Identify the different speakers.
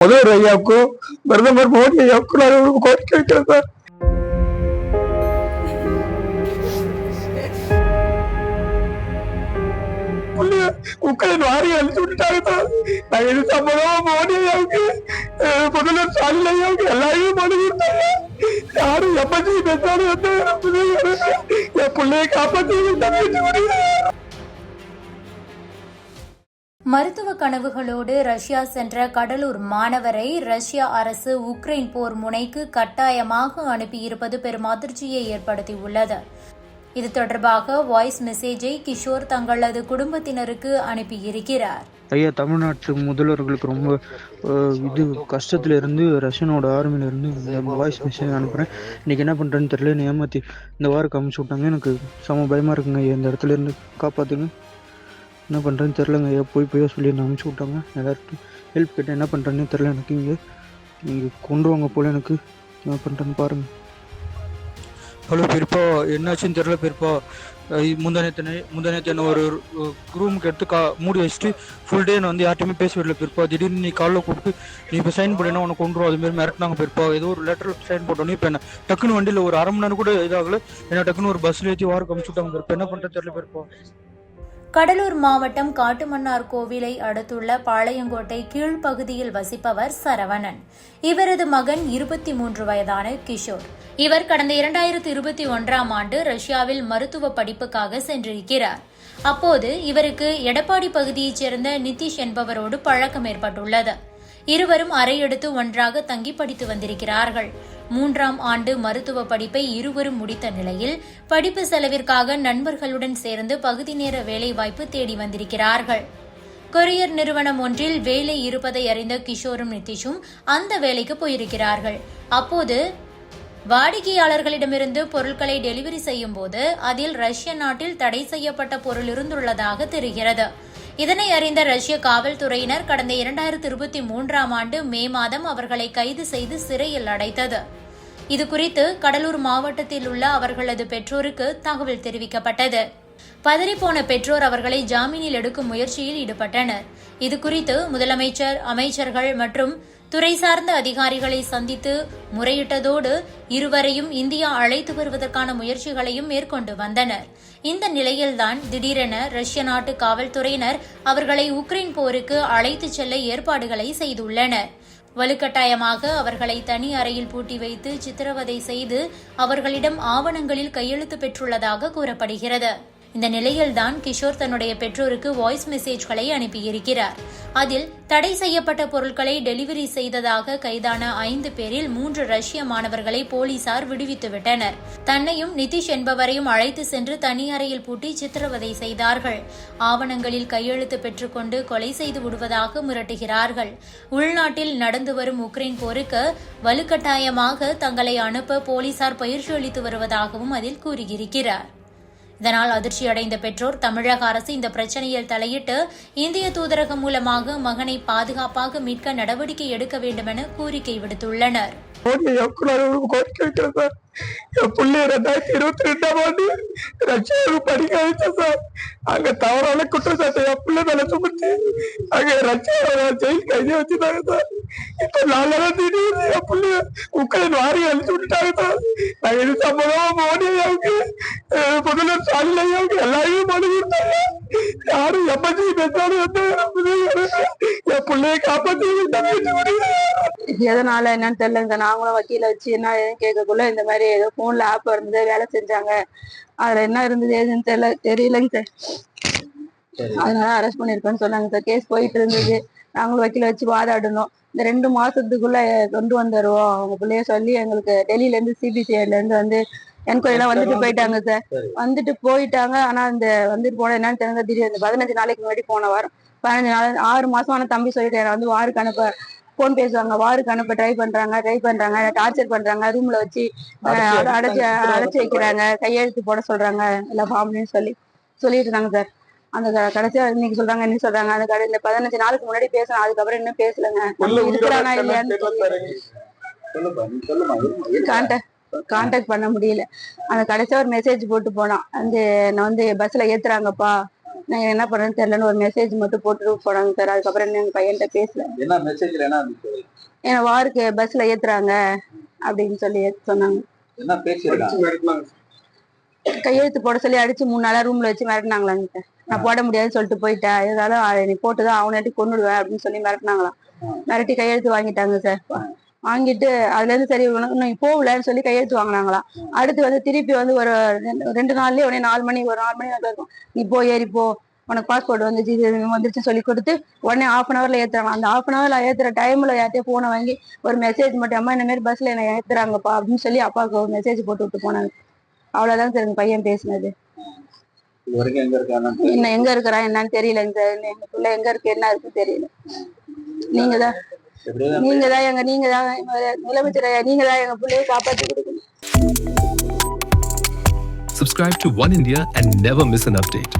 Speaker 1: முதல்வர் ஐயாவுக்கும் பிரதமர் மோடி ஐயாவுக்கும் நான் ஒரு கோரிக்கை வைக்கிறேன் சார். புள்ளைய உக்ரைன் வாரி அழிச்சு விட்டுட்டாங்க சார். நான் இது சம்பளம் மோடி ஐயாவுக்கு முதல்வர் ஸ்டாலின் ஐயாவுக்கு எல்லாரையும் மனு கொடுத்தாங்க யாரும் எமர்ஜென்சி பெற்றாலும் என் பிள்ளையை காப்பாற்றி
Speaker 2: மருத்துவ கனவுகளோடு ரஷ்யா சென்ற கடலூர் மாணவரை ரஷ்யா அரசு உக்ரைன் போர் முனைக்கு கட்டாயமாக அனுப்பியிருப்பது பெரும் அதிர்ச்சியை ஏற்படுத்தியுள்ளது. இது தொடர்பாக வாய்ஸ் மெசேஜை கிஷோர் தங்களது குடும்பத்தினருக்கு அனுப்பியிருக்கிறார்.
Speaker 3: ஐயா தமிழ்நாட்டு முதல்வர்களுக்கு ரொம்ப இது கஷ்டத்துல இருந்து ரஷ்யனோட ஆர்மில இருந்து வாய்ஸ் மெசேஜ் அனுப்புறேன். இன்னைக்கு என்ன பண்றேன்னு தெரியல ஏமாத்தி இந்த வாரம் காமிச்சு விட்டாங்க. எனக்கு செம பயமா இருக்குங்க இந்த இடத்துல இருந்து காப்பாத்துங்க. என்ன பண்ணுறேன்னு தெரிலங்க ஐயா போய் போய் சொல்லி என்ன அனுப்பிச்சி விட்டாங்க. எல்லாருக்கும் ஹெல்ப் கேட்டேன் என்ன பண்ணுறேன்னு தெரில எனக்கு இங்கே. நீங்கள் கொண்டு வாங்க எனக்கு. என்ன பண்ணுறேன்னு பாருங்கள்
Speaker 4: ஹலோ பெருப்பா என்னாச்சுன்னு தெரில பெருப்பா முந்தானத்தினை முந்தானத்து என்ன ஒரு ரூமுக்கு எடுத்து கா மூடி வச்சுட்டு ஃபுல் டே நான் வந்து யார்ட்டையுமே பேச விடல பெருப்பா திடீர்னு நீ காலைல கூப்பிட்டு நீ இப்போ சைன் பண்ணினா உனக்கு கொண்டு அதுமாரி மிரட்டினாங்க பெருப்பா ஏதோ ஒரு லெட்டர் சைன் போட்டோன்னே இப்போ என்ன டக்குன்னு வண்டியில் ஒரு அரை மணி நேரம் கூட இதாகல. என்ன டக்குன்னு ஒரு பஸ்ல ஏற்றி வாரம் கமிச்சு விட்டாங்க பெருப்பா என்ன பண்ணுறது தெரியல பெருப்பா
Speaker 2: கடலூர் மாவட்டம் காட்டுமன்னார் கோவிலை அடுத்துள்ள பாளையங்கோட்டை கீழ்ப்பகுதியில் வசிப்பவர் சரவணன். இவரது மகன் இருபத்தி மூன்று வயதான கிஷோர். இவர் கடந்த இரண்டாயிரத்தி இருபத்தி ஒன்றாம் ஆண்டு ரஷ்யாவில் மருத்துவ படிப்புக்காக சென்றிருக்கிறார். அப்போது இவருக்கு எடப்பாடி பகுதியைச் சேர்ந்த நிதிஷ் என்பவரோடு பழக்கம் ஏற்பட்டுள்ளது. இருவரும் அறையெடுத்து ஒன்றாக தங்கி படித்து வந்திருக்கிறார்கள். மூன்றாம் ஆண்டு மருத்துவ படிப்பை இருவரும் முடித்த நிலையில் படிப்பு செலவிற்காக நண்பர்களுடன் சேர்ந்து பகுதி நேர வேலைவாய்ப்பு தேடி வந்திருக்கிறார்கள். கொரியர் நிறுவனம் ஒன்றில் வேலை இருப்பதை அறிந்த கிஷோரும் நிதிஷும் அந்த வேலைக்கு போயிருக்கிறார்கள். அப்போது வாடிக்கையாளர்களிடமிருந்து பொருட்களை டெலிவரி செய்யும் போது அதில் ரஷ்ய நாட்டில் தடை செய்யப்பட்ட பொருள் இருந்துள்ளதாக தெரிகிறது. இதனை அறிந்த ரஷ்ய காவல்துறையினர் கடந்த இரண்டாயிரத்தி இருபத்தி மூன்றாம் ஆண்டு மே மாதம் அவர்களை கைது செய்து சிறையில் அடைத்தது. இது குறித்து கடலூர் மாவட்டத்தில் உள்ள அவர்களது பெற்றோருக்கு தகவல் தெரிவிக்கப்பட்டது. பதறிப்போன பெற்றோர் அவர்களை ஜாமீனில் எடுக்கும் முயற்சியில் ஈடுபட்டனர். இது குறித்து முதலமைச்சர் அமைச்சர்கள் மற்றும் துறை சார்ந்த அதிகாரிகளை சந்தித்து முறையிட்டதோடு இருவரையும் இந்தியா அழைத்து வருவதற்கான முயற்சிகளையும் மேற்கொண்டு வந்தனர். இந்த நிலையில்தான் திடீரென ரஷ்ய நாட்டு காவல்துறையினர் அவர்களை உக்ரைன் போருக்கு அழைத்துச் செல்ல ஏற்பாடுகளை செய்துள்ளனர். வலுக்கட்டாயமாக அவர்களை தனி அறையில் பூட்டி வைத்து சித்திரவதை செய்து அவர்களிடம் ஆவணங்களில் கையெழுத்து பெற்றுள்ளதாக கூறப்படுகிறது. இந்த நிலையில்தான் கிஷோர் தன்னுடைய பெற்றோருக்கு வாய்ஸ் மெசேஜ்களை அனுப்பியிருக்கிறார். அதில் தடை செய்யப்பட்ட பொருட்களை டெலிவரி செய்ததாக கைதான ஐந்து பேரில் மூன்று ரஷ்ய மாணவர்களை போலீசார் விடுவித்துவிட்டனர். தன்னையும் நிதிஷ் என்பவரையும் அழைத்து சென்று தனி அறையில் பூட்டி சித்திரவதை செய்தார்கள். ஆவணங்களில் கையெழுத்து பெற்றுக்கொண்டு கொலை செய்து விடுவதாக மிரட்டுகிறார்கள். உள்நாட்டில் நடந்து வரும் உக்ரைன் போருக்கு வலுக்கட்டாயமாக தங்களை அனுப்ப போலீசார் பயிற்சி அளித்து வருவதாகவும் அதில் கூறியிருக்கிறார். இதனால் அதிர்ச்சியடைந்த பெற்றோர் தமிழக அரசு இந்த பிரச்சனையில் தலையிட்டு இந்திய தூதரகம் மூலமாக மகனை பாதுகாப்பாக மீட்க நடவடிக்கை எடுக்க வேண்டுமென கோரிக்கை விடுத்துள்ளனர்.
Speaker 1: கோரிக்கை வைக்கிறேன் சார் என் ரெண்டாயிரத்தி இருபத்தி ரெண்டாம் ஆண்டு ரஷ்யாவுக்கு படிக்க வச்சேன் சார். அங்க தவறான குற்றச்சாட்டை என் பிள்ளை மேல சுமத்தி அங்க ரஷ்யா ஜெயில் கைதியை வச்சுட்டாங்க சார். இப்ப என் பிள்ளைய உக்ரைன் வாரி அழிச்சு விட்டுட்டாங்க நான் இது சம்பளம் அஹ், முதல்வர் ஸ்டாலின் ஐயாவுக்கு எல்லாரையும் மனு கொடுத்தாங்க யாரும் எமர்ஜென்சி பேசாலும் வந்து என் பிள்ளைய காப்பாற்றி
Speaker 5: எதனால என்னன்னு தெரியலங்க நாங்களும் வக்கீல வச்சு என்ன ஏதுன்னு கேட்கக்குள்ள இந்த மாதிரி ஏதோ போன்ல ஆப் இருந்தது வேலை செஞ்சாங்க அதுல என்ன இருந்தது ஏதுன்னு தெரியல தெரியலங்க சார் அதனால அரெஸ்ட் பண்ணிருக்கோன்னு சொன்னாங்க சார் கேஸ் போயிட்டு இருந்தது நாங்களும் வக்கீல வச்சு வாதாடணும் இந்த ரெண்டு மாசத்துக்குள்ள கொண்டு வந்துருவோம். அவங்க பிள்ளைய சொல்லி எங்களுக்கு டெல்லியில இருந்து சிபிசிஐல இருந்து வந்து என்கொயரி எல்லாம் வந்துட்டு போயிட்டாங்க சார். வந்துட்டு போயிட்டாங்க. ஆனா இந்த வந்துட்டு போன என்னன்னு தெரிஞ்ச திடீர்னு பதினஞ்சு நாளைக்கு முன்னாடி போன வாரம் பதினஞ்சு நாள் ஆறு மாசம் ஆன தம்பி சொல்லிட்டு என்னை வந்து வாருக்கு அனுப்ப போன் பேசுவாங்க. வாருக்கு அனுப்ப ட்ரை பண்றாங்க ட்ரை பண்றாங்க. டார்ச்சர் பண்றாங்க. ரூம்ல வச்சு அடைச்சு அடைச்சு வைக்கிறாங்க. கையெழுத்து போட சொல்றாங்க. எல்லா ஃபார்ம்லயும் சொல்லி சொல்லிட்டு இருந்தாங்க சார். அந்த கடைசியா இன்னைக்கு சொல்றாங்க என்ன சொல்றாங்க. அந்த கடை இந்த பதினஞ்சு நாளுக்கு முன்னாடி பேசணும் அதுக்கப்புறம் இன்னும் பேசலங்க. இருக்கிறானா இல்லையான்னு கான்டாக்ட் கான்டாக்ட் பண்ண முடியல. அந்த கடைசியா ஒரு மெசேஜ் போட்டு போனான். வந்து நான் வந்து பஸ்ல ஏத்துறாங்கப்பா. நான் என்ன பண்றேன்னு தெரியலன்னு ஒரு மெசேஜ் மட்டும் போட்டுட்டு போனாங்க சார். அதுக்கப்புறம் இன்னும் எங்க பையன்கிட்ட பேசல.
Speaker 6: என்ன மெசேஜ்ல என்ன
Speaker 5: ஏன்னா வாருக்கு பஸ்ல ஏத்துறாங்க அப்படின்னு சொல்லி சொன்னாங்க.
Speaker 6: என்ன
Speaker 5: கையெழுத்து போட சொல்லி அடிச்சு மூணு நாளா ரூம்ல வச்சு மிரட்டினாங்களாங்க சார் நான் போட முடியாதுன்னு சொல்லிட்டு போயிட்டேன். இருந்தாலும் நீ போட்டுதான் அவனாட்டி கொண்டுடுவேன் அப்படின்னு சொல்லி மிரட்டினாங்களாம். மிரட்டி கையெழுத்து வாங்கிட்டாங்க சார் வாங்கிட்டு அதுல இருந்து சரி உனக்கு நீ போகலன்னு சொல்லி கையெழுத்து வாங்கினாங்களாம். அடுத்து வந்து திருப்பி வந்து ஒரு ரெண்டு- நாள்லயே உடனே நாலு மணி ஒரு நாலு மணி இருக்கும். நீ போ ஏறி போ. உனக்கு பாஸ்போர்ட் வந்துச்சு இது வந்துருச்சு சொல்லி கொடுத்து உடனே ஆஃப் அன் ஹவர்ல ஏத்துறாங்க அந்த ஆஃப் அன் ஹவர்ல ஏத்துற டைம்ல யார்ட்டையும் போனை வாங்கி ஒரு மெசேஜ் மட்டும் அம்மா இந்த மாதிரி பஸ்ல என்ன ஏத்துறாங்கப்பா அப்படின்னு சொல்லி அப்பாவுக்கு ஒரு மெசேஜ் போட்டு விட்டு போனாங்க. அவ்வளவுதான் சார் எங்க பையன் பேசினது. என்ன எங்க இருக்கிறான் என்னன்னு தெரியலங்க சார் எங்க பிள்ளை எங்க இருக்கு என்ன இருக்கு தெரியல. நீங்க தான் நீங்க தான் எங்க நீங்க தான் முதலமைச்சர் நீங்க தான் எங்க பிள்ளைய காப்பாத்தி கொடுக்கணும்.
Speaker 7: Subscribe to One India and never miss an update.